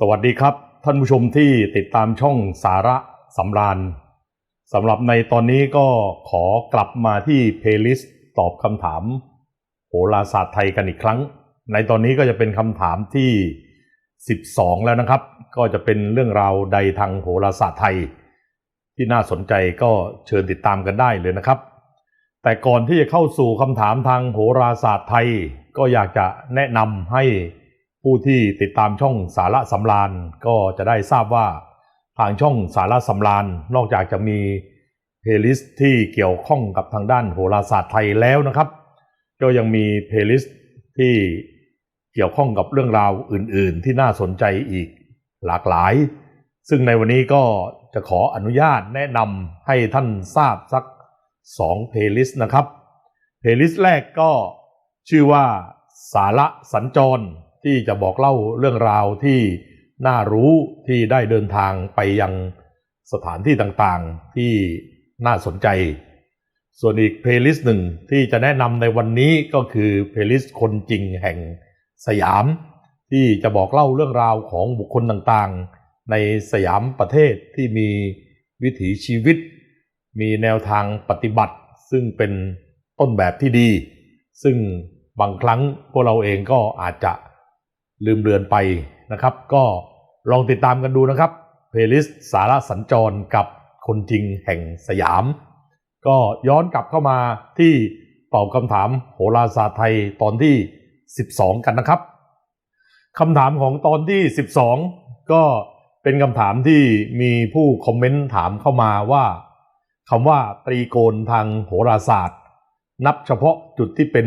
สวัสดีครับ ท่านผู้ชมที่ติดตามช่องสาระสำราญสำหรับในตอนนี้ก็ขอกลับมาที่เพลย์ลิสต์ตอบคำถามโหราศาสตร์ไทยกันอีกครั้ง ในตอนนี้ก็จะเป็นคำถามที่ 12 แล้วนะครับ ก็จะเป็นเรื่องราวใดทางโหราศาสตร์ไทย ที่น่าสนใจก็เชิญติดตามกันได้เลยนะครับ แต่ก่อนที่จะเข้าสู่คำถามทางโหราศาสตร์ไทย ก็อยากจะแนะนำให้ ผู้ที่ติดตามช่องสาระสำราญก็จะได้ทราบว่าทางช่องสาระสำราญนอกจากจะมีเพลย์ลิสต์ที่เกี่ยวข้องกับทางด้านโหราศาสตร์ไทยแล้วนะครับ ก็ยังมีเพลย์ลิสต์ที่เกี่ยวข้องกับเรื่องราวอื่น ๆ ที่น่าสนใจอีกหลากหลาย ซึ่งในวันนี้ก็จะขออนุญาตแนะนำให้ท่านทราบสัก2เพลย์ลิสต์นะครับเพลย์ลิสต์แรกก็ชื่อว่าสาระสัญจร ที่จะบอกเล่าเรื่องราวที่น่ารู้ที่ได้เดินทางไปยังสถานที่ต่างๆที่น่าสนใจ ส่วนอีกเพลย์ลิสต์หนึ่งที่จะแนะนำในวันนี้ก็คือเพลย์ลิสต์คนจริงแห่งสยาม ที่จะบอกเล่าเรื่องราวของบุคคลต่างๆ ในสยามประเทศที่มีวิถีชีวิต มีแนวทางปฏิบัติ ซึ่งเป็นต้นแบบที่ดี ซึ่งบางครั้งพวกเราเองก็อาจจะ ลืมเลือนไปนะครับ ก็ลองติดตามกันดูนะครับเพลย์ลิสต์สาระสัญจรกับคนจริงแห่งสยาม ก็ย้อนกลับเข้ามาที่ตอบคำถามโหราศาสตร์ไทยตอนที่ 12 กันนะครับคำถามของตอนที่ 12 ก็เป็นคำถามที่มีผู้คอมเมนต์ถามเข้ามาว่าคำว่าตรีโกณทางโหราศาสตร์ นับเฉพาะจุดที่เป็น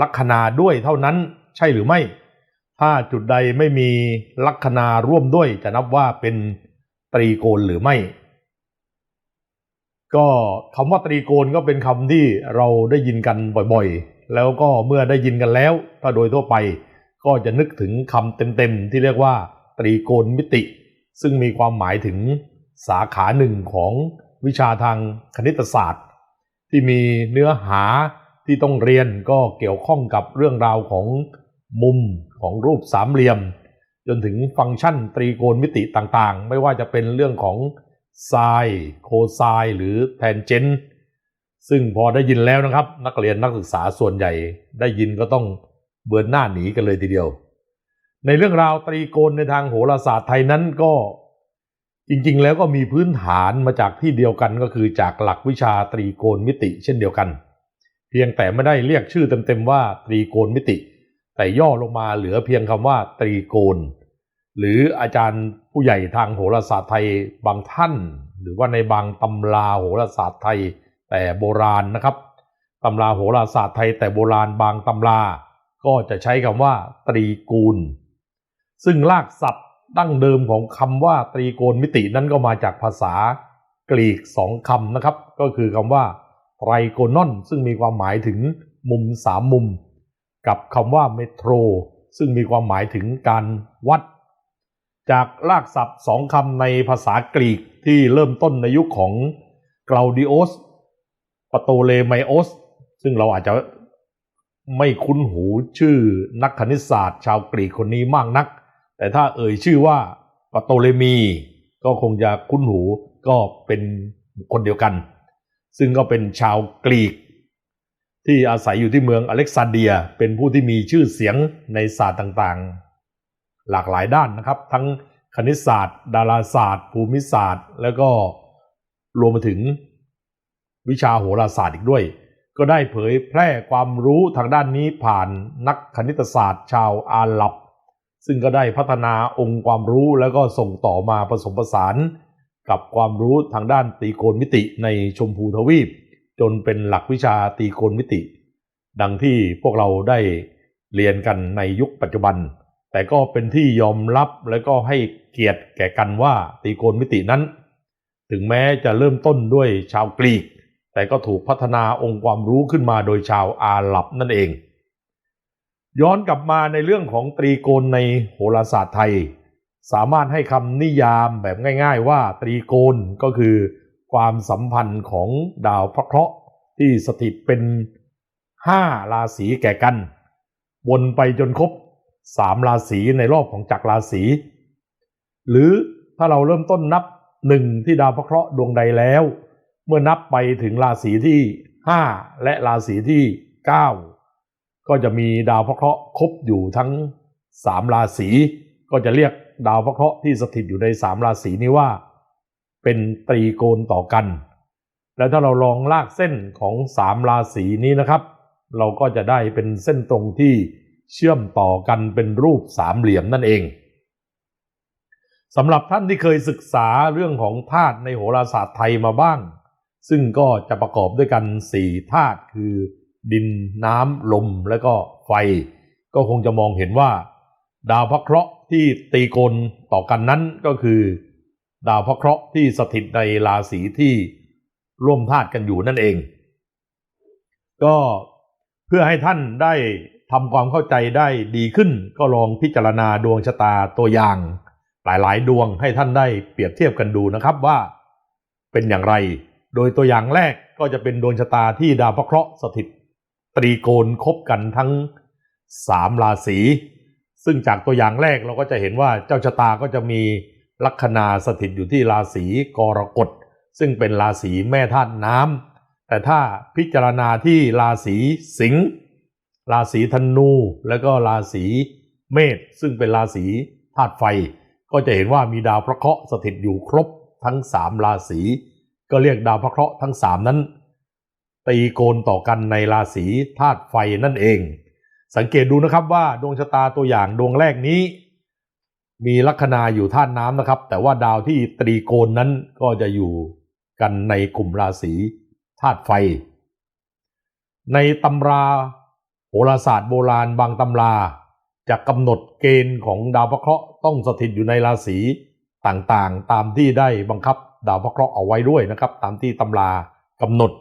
ลัคนาด้วยเท่านั้นใช่หรือไม่ ถ้าจุดใดไม่มีลัคนาร่วมด้วยจะนับว่าเป็นตรีโกณหรือไม่ ก็คำว่าตรีโกณก็เป็นคำที่เราได้ยินกันบ่อยๆ แล้วก็เมื่อได้ยินกันแล้ว ถ้าโดยทั่วไปก็จะนึกถึงคำเต็มๆ ที่เรียกว่า ตรีโกณมิติ ซึ่งมีความหมายถึงสาขาหนึ่งของวิชาทางคณิตศาสตร์ ที่มีเนื้อหาที่ต้องเรียนก็เกี่ยวข้องกับเรื่องราวของ มุมของรูปสามเหลี่ยม จนถึงฟังก์ชันตรีโกณมิติต่างๆ ไม่ว่าจะเป็นเรื่องของไซน์โคไซน์หรือแทนเจนต์ซึ่งพอได้ยินแล้วนะครับ นักเรียนนักศึกษาส่วนใหญ่ได้ยินก็ต้องเบือนหน้าหนีกันเลยทีเดียว ในเรื่องราวตรีโกณในทางโหราศาสตร์ไทยนั้นก็จริงๆ แล้วก็มีพื้นฐานมาจากที่เดียวกันก็คือจากหลักวิชาตรีโกณมิติ เช่นเดียวกัน เพียงแต่ไม่ได้เรียกชื่อเต็มๆว่าตรีโกณมิติ แต่ย่อลงมาเหลือเพียงคำว่าตรีโกณ หรืออาจารย์ผู้ใหญ่ทางโหราศาสตร์ไทยบางท่าน หรือว่าในบางตำราโหราศาสตร์ไทยแต่โบราณนะครับตำราโหราศาสตร์ไทยแต่โบราณบางตำรา ก็จะใช้คำว่า ตรีกูล ซึ่งรากศัพท์ดั้งเดิมของคำว่าตรีโกณมิตินั้นก็มาจากภาษากรีกสองคำนะครับ ก็คือคำว่าไตรโกนอนซึ่งมีความหมายถึงมุมสามมุม กับคำว่าเมโทรซึ่งมีความหมายถึงการวัด จากรากศัพท์สองคำในภาษากรีกที่เริ่มต้นในยุคของกลาดิโอสปโตเลไมโอส ซึ่งเราอาจจะไม่คุ้นหูชื่อนักคณิตศาสตร์ชาวกรีกคนนี้มากนัก แต่ถ้าเอ่ยชื่อว่าปโตเลมี ก็คงจะคุ้นหูก็เป็นคคลเดียวกัน ซึ่งก็เป็นชาวกรีก ที่อาศัยอยู่ที่เมืองอเล็กซานเดีย เป็นผู้ที่มีชื่อเสียงในศาสตร์ต่างๆ หลากหลายด้านนะครับ ทั้งคณิตศาสตร์ ดาราศาสตร์ ภูมิศาสตร์ แล้วก็รวมไปถึงวิชาโหราศาสตร์อีกด้วย ก็ได้เผยแพร่ความรู้ทางด้านนี้ผ่านนักคณิตศาสตร์ ชาวอาหรับ ซึ่งก็ได้พัฒนาองค์ความรู้แล้วก็ส่งต่อมาผสมผสาน กับความรู้ทางด้านตรีโกณมิติในชมพูทวีป จนเป็นหลักวิชาตรีโกณมิติ ดังที่พวกเราได้เรียนกันในยุคปัจจุบัน แต่ก็เป็นที่ยอมรับและก็ให้เกียรติแก่กันว่าตรีโกณมิตินั้น ถึงแม้จะเริ่มต้นด้วยชาวกรีก แต่ก็ถูกพัฒนาองค์ความรู้ขึ้นมาโดยชาวอาหรับนั่นเอง ย้อนกลับมาในเรื่องของตรีโกณในโหราศาสตร์ไทย สามารถให้คำนิยามแบบง่าย ๆ ว่าตรีโกณก็คือ ความสัมพันธ์ของดาวพระเคราะห์ที่สถิตเป็นห้าราศีแก่กัน วนไปจนครบสามราศีในรอบของจักรราศี หรือถ้าเราเริ่มต้นนับหนึ่งที่ดาวพระเคราะห์ดวงใดแล้ว เมื่อนับไปถึงราศีที่ห้าและราศีที่เก้าก็จะมีดาวพระเคราะห์ครบอยู่ทั้งสามราศีก็จะเรียกดาวพระเคราะห์ที่สถิตอยู่ในสามราศีนี้ว่า เป็นตรีโกณต่อกัน แล้วถ้าเราลองลากเส้นของสามราศีนี้นะครับ เราก็จะได้เป็นเส้นตรงที่เชื่อมต่อกันเป็นรูปสามเหลี่ยมนั่นเองสำหรับท่านที่เคยศึกษาเรื่องของธาตุในโหราศาสตร์ไทยมาบ้าง ซึ่งก็จะประกอบด้วยกันสี่ธาตุคือ ดินน้ำลมและก็ไฟ ก็คงจะมองเห็นว่า ดาวพระเคราะห์ที่ตีกลต่อกันนั้นก็คือ ดาวพระเคราะห์ที่สถิตในราศีที่ร่วมธาตุกันอยู่นั่นเอง ก็เพื่อให้ท่านได้ทำความเข้าใจได้ดีขึ้น ก็ลองพิจารณาดวงชะตาตัวอย่าง หลายๆ ดวงให้ท่านได้เปรียบเทียบกันดูนะครับว่าเป็นอย่างไร โดยตัวอย่างแรกก็จะเป็นดวงชะตาที่ดาวพระเคราะห์สถิต ตรีโกณคบกันทั้งสามราศีซึ่งจากตัวอย่างแรกเราก็จะเห็นว่าเจ้าชะตาก็จะมี ลัคนาสถิตอยู่ที่ราศีกรกฎ ซึ่งเป็นราศีแม่ธาตุน้ำ แต่ถ้าพิจารณาที่ราศีสิงห์ราศีธนูและก็ราศีเมษซึ่งเป็นราศีธาตุไฟ ก็จะเห็นว่ามีดาวพระเคราะห์สถิตอยู่ครบทั้งสามราศี ก็เรียกดาวพระเคราะห์ทั้งสามนั้นตีโกนต่อกันในราศีธาตุไฟนั่นเอง สังเกตดูนะครับว่าดวงชะตาตัวอย่างดวงแรกนี้ มีลัคนาอยู่ธาตุน้ำนะครับ แต่ว่าดาวที่ตรีโกนนั้นก็จะอยู่กันในกลุ่มราศีธาตุไฟ ในตำราโหราศาสตร์โบราณบางตำราจะกำหนดเกณฑ์ของดาวพระเคราะห์ต้องสถิตอยู่ในราศีต่างๆ ตามที่ได้บังคับดาวพระเคราะห์เอาไว้ด้วยนะครับ ตามที่ตำรากำหนด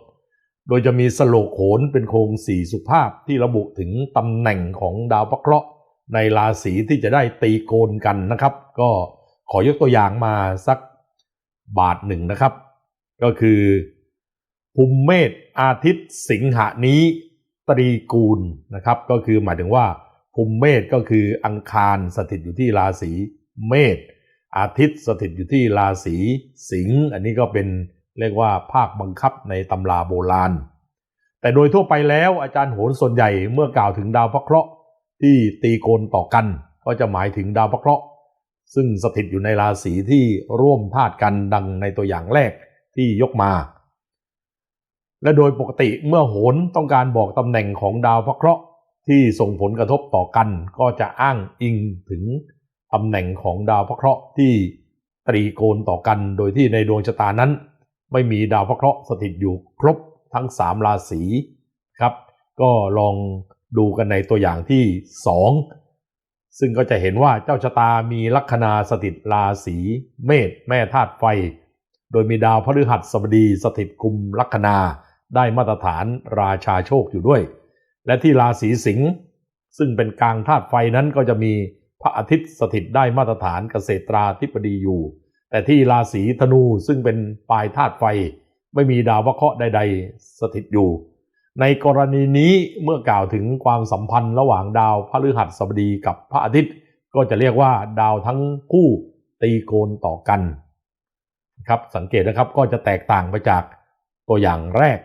โดยจะมีสโลกโขนเป็นโครงสี่สุภาพที่ระบุถึงตำแหน่งของดาวพระเคราะห์ ในราศีที่จะได้ตีโกนกันนะครับ ก็ขอยกตัวอย่างมาสักบาทหนึ่งนะครับ ก็คือภูมิเมษอาทิตย์สิงหานี้ตรีกูลนะครับ ก็คือหมายถึงว่าภูมิเมษก็คืออังคารสถิตอยู่ที่ราศีเมษอาทิตย์สถิตอยู่ที่ราศีสิงห์อันนี้ก็เป็นเรียกว่าภาคบังคับในตำราโบราณ แต่โดยทั่วไปแล้วอาจารย์โหนส่วนใหญ่เมื่อกล่าวถึงดาวพระเคราะห์ ที่ตีโกนต่อกัน ก็จะหมายถึงดาวพระเคราะห์ซึ่งสถิตอยู่ในราศีที่ร่วมธาตุกันดังในตัวอย่างแรกที่ยกมา และโดยปกติเมื่อโหนต้องการบอกตำแหน่งของดาวพระเคราะห์ที่ส่งผลกระทบต่อกัน ก็จะอ้างอิงถึงตำแหน่งของดาวพระเคราะห์ที่ตรีโกณต่อกันโดยที่ในดวงชะตานั้น ไม่มีดาวพระเคราะห์สถิตอยู่ครบทั้งสามราศีครับ ก็ลอง ดูกันในตัวอย่างที่สองซึ่งก็จะเห็นว่าเจ้าชะตามีลัคนาสถิตราศีเมษแม่ธาตุไฟ โดยมีดาวพฤหัสบดีสถิตกุมลัคนาได้มาตรฐานราชาโชคอยู่ด้วย และที่ราศีสิงห์ซึ่งเป็นกลางธาตุไฟนั้นก็จะมีพระอาทิตย์สถิตได้มาตรฐานเกษตราธิบดีอยู่ แต่ที่ราศีธนูซึ่งเป็นปลายธาตุไฟ ไม่มีดาววเคราะห์ใด ๆ สถิตอยู่ ในกรณีนี้เมื่อกล่าวถึงความสัมพันธ์ระหว่างดาวพฤหัสบดีกับพระอาทิตย์ ก็จะเรียกว่าดาวทั้งคู่ตีโกนต่อกันครับสังเกตนะครับก็จะแตกต่างไปจากตัวอย่างแรก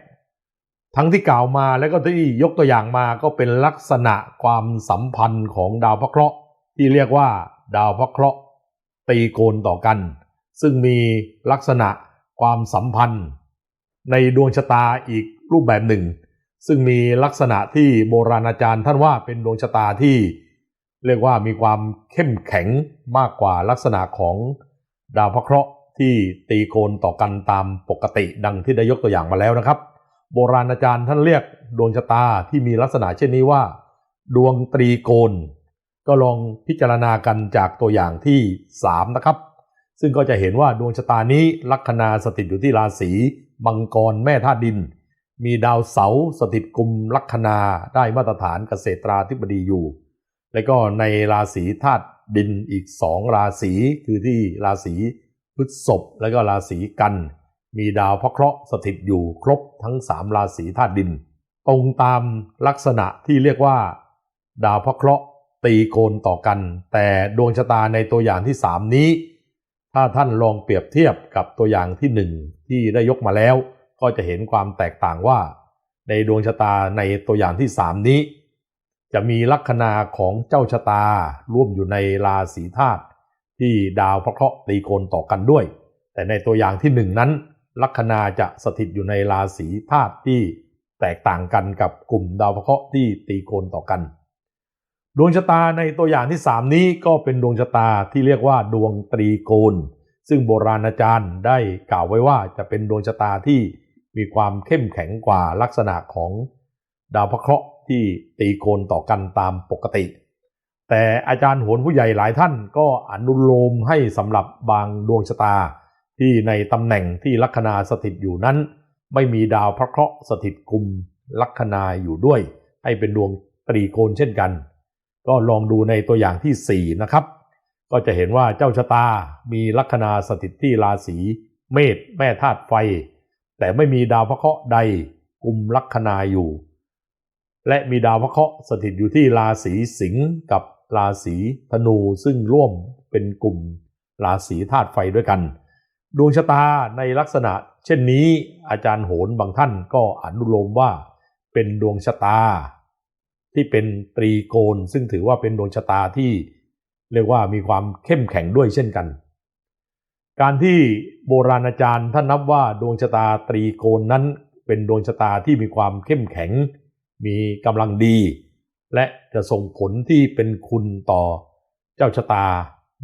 ทั้งที่กล่าวมาและก็ที่ยกตัวอย่างมาก็เป็นลักษณะความสัมพันธ์ของดาวพระเคราะห์ ที่เรียกว่า ดาวพระเคราะห์ ตีโกนต่อกัน ซึ่งมีลักษณะความสัมพันธ์ ในดวงชะตาอีกรูปแบบหนึ่ง ซึ่งมีลักษณะที่โบราณอาจารย์ท่านว่าเป็นดวงชะตาที่เรียกว่ามีความเข้มแข็งมากกว่าลักษณะของดาวพระเคราะห์ที่ตีโกนต่อกันตามปกติดังที่ได้ยกตัวอย่างมาแล้วนะครับ โบราณอาจารย์ท่านเรียกดวงชะตาที่มีลักษณะเช่นนี้ว่า ดวงตรีโกน ก็ลองพิจารณากันจากตัวอย่างที่ 3 นะครับ ซึ่งก็จะเห็นว่าดวงชะตานี้ลัคนาสถิตอยู่ที่ราศีมังกรแม่ธาตุดิน มีดาวเสาร์สถิตกุมลัคนาได้มาตรฐานเกษตราธิบดีอยู่ และก็ในราศีธาตุดินอีกสองราศีคือที่ราศีพฤษภและก็ราศีกัน มีดาวพระเคราะห์สถิตอยู่ครบทั้งสามราศีธาตุดิน ตรงตามลักษณะที่เรียกว่า ดาวพระเคราะห์ตีโกนต่อกัน แต่ดวงชะตาในตัวอย่างที่สามนี้ ถ้าท่านลองเปรียบเทียบกับตัวอย่างที่หนึ่งที่ได้ยกมาแล้ว ก็จะเห็นความแตกต่างว่า ในดวงชะตาในตัวอย่างที่สามนี้ จะมีลัคนาของเจ้าชะตาร่วมอยู่ในราศีธาตุที่ดาวพระเคราะห์ตีโกนต่อกันด้วย แต่ในตัวอย่างที่หนึ่งนั้น ลัคนาจะสถิตอยู่ในราศีธาตุที่แตกต่างกันกับกลุ่มดาวพระเคราะห์ที่ตีโกนต่อกัน ดวงชะตาในตัวอย่างที่ 3 นี้ก็เป็นดวงชะตาที่เรียกว่าดวงตรีโกณซึ่งโบราณอาจารย์ได้กล่าวไว้ว่าจะเป็นดวงชะตาที่ มีความเข้มแข็งกว่าลักษณะของดาวพระเคราะห์ที่ตีโกนต่อกันตามปกติ แต่อาจารย์โหนผู้ใหญ่หลายท่านก็อนุโลมให้สำหรับบางดวงชะตา ที่ในตำแหน่งที่ลัคนาสถิตอยู่นั้น ไม่มีดาวพระเคราะห์สถิตกุมลัคนาอยู่ด้วย ให้เป็นดวงตรีโกณเช่นกัน ก็ลองดูในตัวอย่างที่ 4 นะครับ ก็จะเห็นว่าเจ้าชะตามีลัคนาสถิตที่ราศีเมษแม่ธาตุไฟ แต่ไม่มีดาวพระเคราะห์ใดกุมลัคนาอยู่ และมีดาวพระเคราะห์สถิตอยู่ที่ราศีสิงห์กับราศีธนูซึ่งร่วมเป็นกลุ่มราศีธาตุไฟด้วยกัน ดวงชะตาในลักษณะ เช่นนี้อาจารย์โหนบางท่านก็อนุโลมว่าเป็นดวงชะตา ที่เป็นตรีโกณซึ่งถือว่าเป็นดวงชะตาที่เรียกว่ามีความเข้มแข็งด้วยเช่นกัน การที่โบราณอาจารย์ท่านนับว่าดวงชะตาตรีโกณนั้น เป็นดวงชะตาที่มีความเข้มแข็ง มีกำลังดี และจะส่งผลที่เป็นคุณต่อเจ้าชะตา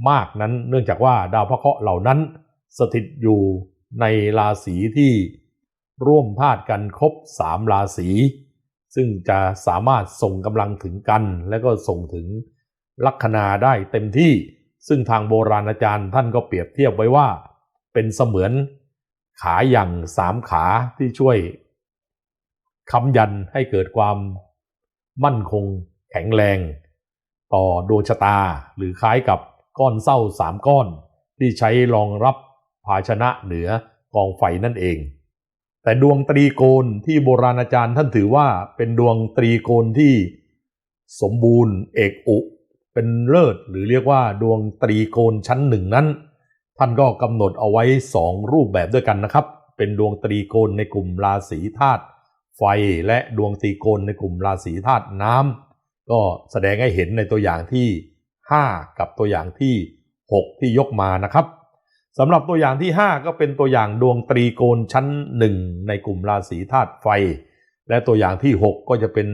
มากนั้น เนื่องจากว่าดาวพระเคราะห์เหล่านั้นสถิตอยู่ในราศีที่ร่วมธาตุกันครบสามราศีซึ่งจะสามารถส่งกำลังถึงกัน และก็ส่งถึงลัคนาได้เต็มที่ ซึ่งทางโบราณอาจารย์ท่านก็เปรียบเทียบไว้ว่า เป็นเสมือนขาอย่างสามขาที่ช่วยค้ำยันให้เกิดความมั่นคงแข็งแรง ต่อดวงชะตาหรือคล้ายกับก้อนเศร้าสามก้อน ที่ใช้รองรับภาชนะเหนือกองไฟนั่นเอง แต่ดวงตรีโกณที่โบราณอาจารย์ท่านถือว่าเป็นดวงตรีโกณที่สมบูรณ์เอกอุ เป็นเลิศหรือเรียกว่าดวงตรีโกณชั้นหนึ่งนั้น ท่านก็กำหนดเอาไว้สองรูปแบบด้วยกันนะครับ เป็นดวงตรีโกณในกลุ่มราศีธาตุไฟและดวงตรีโกณในกลุ่มราศีธาตุน้ำก็แสดงให้เห็นในตัวอย่างที่ 5 กับตัวอย่างที่ 6 ที่ยกมานะครับสำหรับตัวอย่างที่ 5 ก็เป็นตัวอย่างดวงตรีโกณชั้น 1 ในกลุ่มราศีธาตุไฟ และตัวอย่างที่ 6 ก็จะเป็น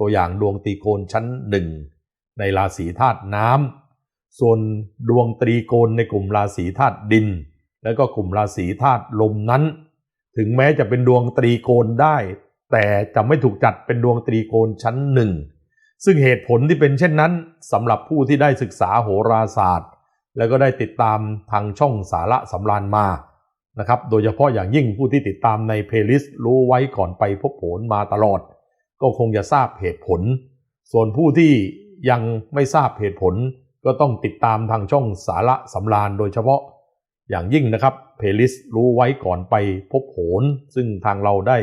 ตัวอย่างดวงตรีโกณชั้น 1 ในราศีธาตุน้ำส่วนดวงตรีโกณในกลุ่มราศีธาตุดิน และก็กลุ่มราศีธาตุลมนั้น ถึงแม้จะเป็นดวงตรีโกณได้ แต่จะไม่ถูกจัดเป็นดวงตรีโกณชั้นหนึ่งซึ่งเหตุผลที่เป็นเช่นนั้นสำหรับผู้ที่ได้ศึกษาโหราศาสตร์ แล้วก็ได้ติดตามทางช่องสาระสำราญมานะครับ โดยเฉพาะอย่างยิ่งผู้ที่ติดตามในเพลย์ลิสต์รู้ไว้ก่อนไปพบผลมาตลอด ก็คงจะทราบเหตุผล ส่วนผู้ที่ ยังไม่ทราบเหตุผล ก็ต้องติดตามทางช่องสาระสำราญโดยเฉพาะอย่างยิ่งนะครับเพลย์ลิสต์รู้ไว้ก่อนไปพบผลซึ่งทางเราได้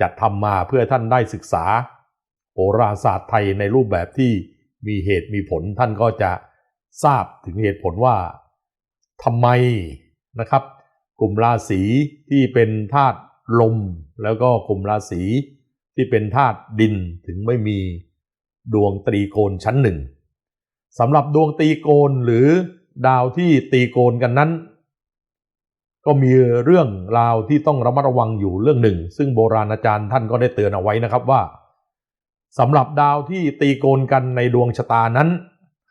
จัดทำมาเพื่อท่านได้ศึกษาโหราศาสตร์ไทยในรูปแบบที่มีเหตุมีผลท่านก็จะทราบถึงเหตุผลว่าทำไมนะครับ กลุ่มราศีที่เป็นธาตุลม แล้วก็กลุ่มราศีที่เป็นธาตุดินถึงไม่มี ดวงตรีโกณชั้นหนึ่งสำหรับดวงตรีโกณหรือดาวที่ตีโกณกันนั้น ก็มีเรื่องราวที่ต้องระมัดระวังอยู่เรื่องหนึ่ง ซึ่งโบราณอาจารย์ท่านก็ได้เตือนเอาไว้นะครับว่าสำหรับดาวที่ตีโกนกันในดวงชะตานั้น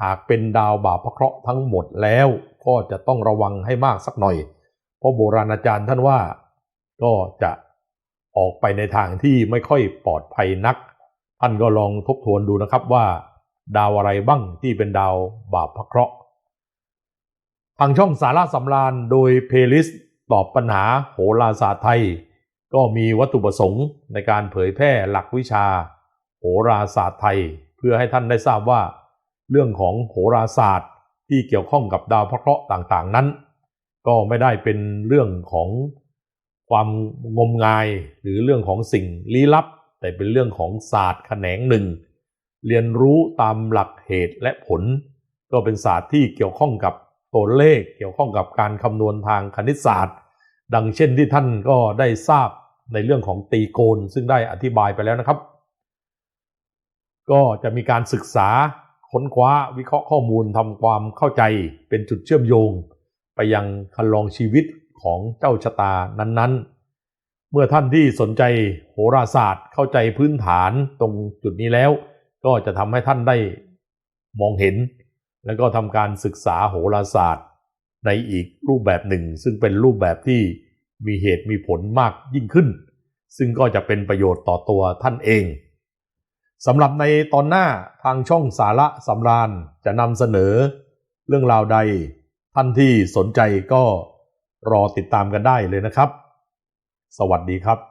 หากเป็นดาวบาปพระเคราะห์ทั้งหมดแล้วก็จะต้องระวังให้มากสักหน่อย เพราะโบราณอาจารย์ท่านว่าก็จะออกไปในทางที่ไม่ค่อยปลอดภัยนัก ท่านก็ลองทบทวนดูนะครับว่า ดาวอะไรบ้างที่เป็นดาวบาปพระเคราะห์ทางช่องสาระสำราญโดยเพลิสตอบปัญหาโหราศาสตร์ไทย ก็มีวัตถุประสงค์ในการเผยแพร่หลักวิชา โหราศาสตร์ไทย เพื่อให้ท่านได้ทราบว่า เรื่องของโหราศาสตร์ที่เกี่ยวข้องกับดาวพระเคราะห์ต่างๆนั้น ก็ไม่ได้เป็นเรื่องของความงมงายหรือเรื่องของสิ่งลี้ลับ แต่เป็นเรื่องของศาสตร์แขนงหนึ่ง เรียนรู้ตามหลักเหตุและผล ก็เป็นศาสตร์ที่เกี่ยวข้องกับตัวเลข เกี่ยวข้องกับการคำนวณทางคณิตศาสตร์ ดังเช่นที่ท่านก็ได้ทราบในเรื่องของตีโกนซึ่งได้อธิบายไปแล้วนะครับ ก็จะมีการศึกษาค้นคว้าวิเคราะห์ข้อมูลทำความเข้าใจเป็นจุดเชื่อมโยง ไปยังคันลองชีวิตของเจ้าชะตานั้นๆ เมื่อท่านที่สนใจโหราศาสตร์เข้าใจพื้นฐานตรงจุดนี้แล้ว ก็จะทำให้ท่านได้มองเห็น แล้วก็ทำการศึกษาโหราศาสตร์ ในอีกรูปแบบหนึ่ง ซึ่งเป็นรูปแบบที่มีเหตุมีผลมากยิ่งขึ้น ซึ่งก็จะเป็นประโยชน์ต่อตัวท่านเองสำหรับในตอนหน้าทางช่องสาระสำราญจะนำเสนอ เรื่องราวใด ท่านที่สนใจก็รอติดตามกันได้เลยนะครับ สวัสดีครับ